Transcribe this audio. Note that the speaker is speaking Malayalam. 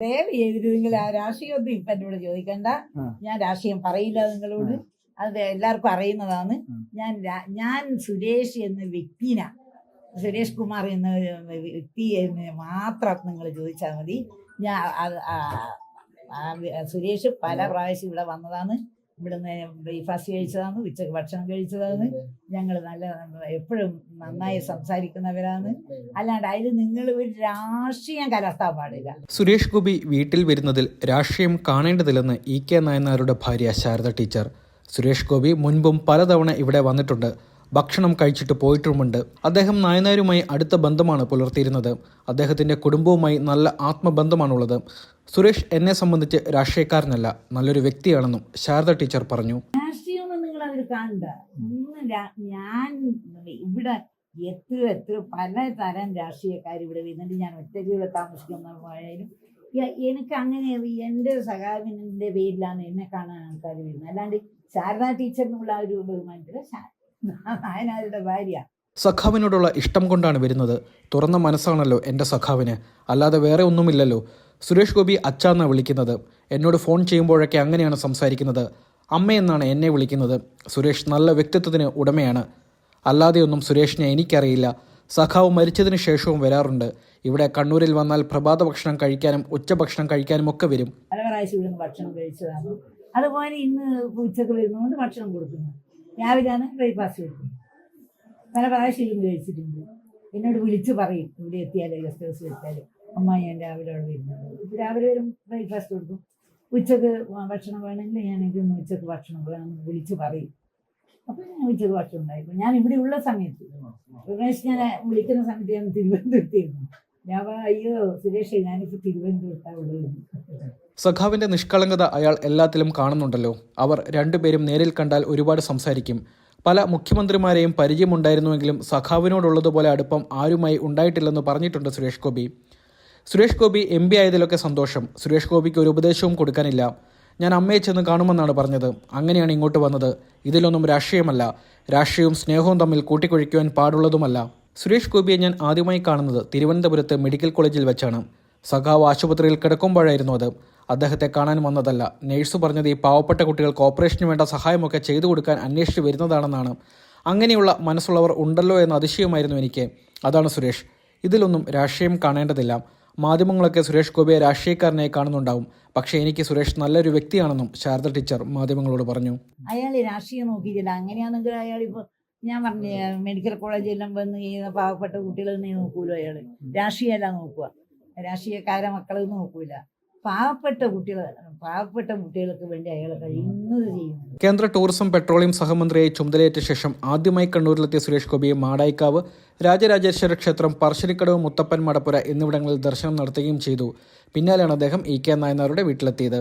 ദയവ് ചെയ്തിട്ട് നിങ്ങൾ ആ രാഷ്ട്രീയമൊന്നും ഇപ്പൊ എന്നോട് ചോദിക്കണ്ട. ഞാൻ രാഷ്ട്രീയം പറയില്ല നിങ്ങളോട്. അത് എല്ലാവർക്കും അറിയുന്നതാണ്. ഞാൻ ഞാൻ സുരേഷ് എന്ന വ്യക്തിന. സുരേഷ് കുമാർ എന്ന വ്യക്തി എന്ന് മാത്രം നിങ്ങൾ ചോദിച്ചാൽ മതി. ഞാൻ സുരേഷ് പല പ്രാവശ്യം ഇവിടെ വന്നതാണ്. ഇവിടുന്ന് ബ്രേക്ക്ഫാസ്റ്റ് കഴിച്ചതാണ് ഉച്ചയ്ക്ക് ഭക്ഷണം കഴിച്ചതാണ്. ഞങ്ങൾ നല്ല എപ്പോഴും നന്നായി സംസാരിക്കുന്നവരാണ്. അല്ലാണ്ട് അതിൽ നിങ്ങൾ ഒരു രാഷ്ട്രീയം കലർത്താൻ പാടില്ല. സുരേഷ് ഗോപി വീട്ടിൽ വരുന്നതിൽ രാഷ്ട്രീയം കാണേണ്ടതില്ലെന്ന് ഇ കെ നായനാരുടെ ഭാര്യ ശാരദ ടീച്ചർ. സുരേഷ് ഗോപി മുൻപും പലതവണ ഇവിടെ വന്നിട്ടുണ്ട്. ഭക്ഷണം കഴിച്ചിട്ട് പോയിട്ടുമുണ്ട്. അദ്ദേഹം നായനാരുമായി അടുത്ത ബന്ധമാണ് പുലർത്തിയിരുന്നത്. അദ്ദേഹത്തിന്റെ കുടുംബവുമായി നല്ല ആത്മബന്ധമാണുള്ളത്. സുരേഷ് എന്നെ സംബന്ധിച്ച് രാഷ്ട്രീയക്കാരനല്ല നല്ലൊരു വ്യക്തിയാണെന്നും ശാരദ ടീച്ചർ പറഞ്ഞു. നിങ്ങൾ കാണണ്ട. ഞാൻ ഇവിടെ എത്ര എത്ര പല തരം രാഷ്ട്രീയക്കാർ ഇവിടെ വരുന്നുണ്ട്. ഞാൻ ഒറ്റയ്ക്ക് താമസിക്കുന്ന പോയാലും എനിക്ക് അങ്ങനെ എന്റെ സഹാബിന്റെ പേരിലാണ് എന്നെ കാണാൻ ആൾക്കാർ വരുന്നത്. അല്ലാണ്ട് ശാരദാ ടീച്ചറിനുള്ള ഒരു ബഹുമാനത്തിൽ ശാ- നായനാരുടെ ഭാര്യ. സഖാവിനോടുള്ള ഇഷ്ടം കൊണ്ടാണ് വരുന്നത്. തുറന്ന മനസ്സാണല്ലോ എന്റെ സഖാവിന്. അല്ലാതെ വേറെ ഒന്നുമില്ലല്ലോ. സുരേഷ് ഗോപി അച്ചാന്നാണ് വിളിക്കുന്നത്. എന്നോട് ഫോൺ ചെയ്യുമ്പോഴൊക്കെ അങ്ങനെയാണ് സംസാരിക്കുന്നത്. അമ്മയെന്നാണ് എന്നെ വിളിക്കുന്നത്. സുരേഷ് നല്ല വ്യക്തിത്വത്തിന് ഉടമയാണ്. അല്ലാതെയൊന്നും സുരേഷിനെ എനിക്കറിയില്ല. സഖാവ് മരിച്ചതിന് ശേഷവും വരാറുണ്ട്. ഇവിടെ കണ്ണൂരിൽ വന്നാൽ പ്രഭാത ഭക്ഷണം കഴിക്കാനും ഉച്ചഭക്ഷണം കഴിക്കാനും ഒക്കെ വരും. പല പ്രാവശ്യം ഇവിടുന്ന് ഭക്ഷണം കഴിച്ചതാണ്. അതുപോലെ ഇന്ന് ഉച്ചയ്ക്ക് വരുന്നതുകൊണ്ട് ഭക്ഷണം കൊടുക്കുന്നു. രാവിലെയാണ് ബ്രേക്ക്ഫാസ്റ്റ് കൊടുക്കും പല പ്രാവശ്യം കഴിച്ചിട്ടുണ്ട്. എന്നോട് വിളിച്ച് പറയും ഇവിടെ എത്തിയാലേ ഗസ്റ്റ് ഹൗസിൽ എത്തിയാലും. അമ്മ ഞാൻ രാവിലെ അവിടെ വരുന്നത് ഇപ്പം രാവിലെ വരും ബ്രേക്ക്ഫാസ്റ്റ് കൊടുക്കും. ഉച്ചയ്ക്ക് ഭക്ഷണം വേണമെങ്കിൽ ഞാൻ ഒന്ന് ഉച്ചയ്ക്ക് ഭക്ഷണം വേണം വിളിച്ച് പറയും. അപ്പം ഞാൻ ഉച്ചയ്ക്ക് ഭക്ഷണം ഉണ്ടായിരിക്കും ഞാൻ ഇവിടെ ഉള്ള സമയത്ത്. സുരേഷ് ഞാൻ വിളിക്കുന്ന സമയത്ത് ഞാൻ തിരുവനന്തപുരത്തായിരുന്നു ഞാൻ അയ്യോ സുരേഷ് ഞാനിപ്പോൾ തിരുവനന്തപുരത്താണ് ഉള്ളത്. സഖാവിന്റെ നിഷ്കളങ്കത അയാൾ എല്ലാത്തിലും കാണുന്നുണ്ടല്ലോ. അവർ രണ്ടുപേരും നേരിൽ കണ്ടാൽ ഒരുപാട് സംസാരിക്കും. പല മുഖ്യമന്ത്രിമാരെയും പരിചയമുണ്ടായിരുന്നുവെങ്കിലും സഖാവിനോടുള്ളതുപോലെ അടുപ്പം ആരുമായി ഉണ്ടായിട്ടില്ലെന്ന് പറഞ്ഞിട്ടുണ്ട് സുരേഷ് ഗോപി. സുരേഷ് ഗോപി എം പി ആയതിലൊക്കെ സന്തോഷം. സുരേഷ് ഗോപിക്ക് ഒരു ഉപദേശവും കൊടുക്കാനില്ല. ഞാൻ അമ്മയെ ചെന്ന് കാണുമെന്നാണ് പറഞ്ഞത്. അങ്ങനെയാണ് ഇങ്ങോട്ട് വന്നത്. ഇതിലൊന്നും രാഷ്ട്രീയമല്ല. രാഷ്ട്രീയവും സ്നേഹവും തമ്മിൽ കൂട്ടിക്കൊഴിക്കുവാൻ പാടുള്ളതുമല്ല. സുരേഷ് ഗോപിയെ ഞാൻ ആദ്യമായി കാണുന്നത് തിരുവനന്തപുരത്ത് മെഡിക്കൽ കോളേജിൽ വെച്ചാണ്. സഖാവ് ആശുപത്രിയിൽ കിടക്കുമ്പോഴായിരുന്നു അത്. അദ്ദേഹത്തെ കാണാൻ വന്നതല്ല. നേഴ്സ് പറഞ്ഞത് ഈ പാവപ്പെട്ട കുട്ടികൾക്ക് ഓപ്പറേഷന് വേണ്ട സഹായമൊക്കെ ചെയ്തു കൊടുക്കാൻ അന്വേഷിച്ച് വരുന്നതാണെന്നാണ്. അങ്ങനെയുള്ള മനസ്സുള്ളവർ ഉണ്ടല്ലോ എന്ന അതിശയമായിരുന്നു എനിക്ക്. അതാണ് സുരേഷ്. ഇതിലൊന്നും രാഷ്ട്രീയം കാണേണ്ടതില്ല. മാധ്യമങ്ങളൊക്കെ സുരേഷ് ഗോപിയെ രാഷ്ട്രീയക്കാരനായി കാണുന്നുണ്ടാവും. പക്ഷേ എനിക്ക് സുരേഷ് നല്ലൊരു വ്യക്തിയാണെന്നും ശാരദ ടീച്ചർ മാധ്യമങ്ങളോട് പറഞ്ഞു. അയാൾ രാഷ്ട്രീയം നോക്കിയില്ല അങ്ങനെയാണെങ്കിൽ അയാൾ ഇപ്പോൾ ഞാൻ പറഞ്ഞ മെഡിക്കൽ കോളേജെല്ലാം വന്ന് ചെയ്യുന്ന പാവപ്പെട്ട കുട്ടികളെ നോക്കൂലോ അയാൾ? രാഷ്ട്രീയമല്ല നോക്കുക. രാഷ്ട്രീയക്കാരെ മക്കളെ നോക്കൂല. പാവപ്പെട്ട കുട്ടികൾ പാവപ്പെട്ട കുട്ടികൾക്ക് വേണ്ടി അയാൾ കഴിയുന്നത് ചെയ്യുന്നു കേന്ദ്ര ടൂറിസം പെട്രോളിയം സഹമന്ത്രിയായി ചുമതലയേറ്റ ശേഷം ആദ്യമായി കണ്ണൂരിലെത്തിയ സുരേഷ് ഗോപിയെ മാടായിക്കാവ് രാജരാജേശ്വര ക്ഷേത്രം പറശ്ശിനിക്കടവ് മുത്തപ്പൻ മടപ്പുര എന്നിവിടങ്ങളിൽ ദർശനം നടത്തുകയും ചെയ്തു. പിന്നാലെയാണ് അദ്ദേഹം ഇ കെ നായനാരുടെ വീട്ടിലെത്തിയത്.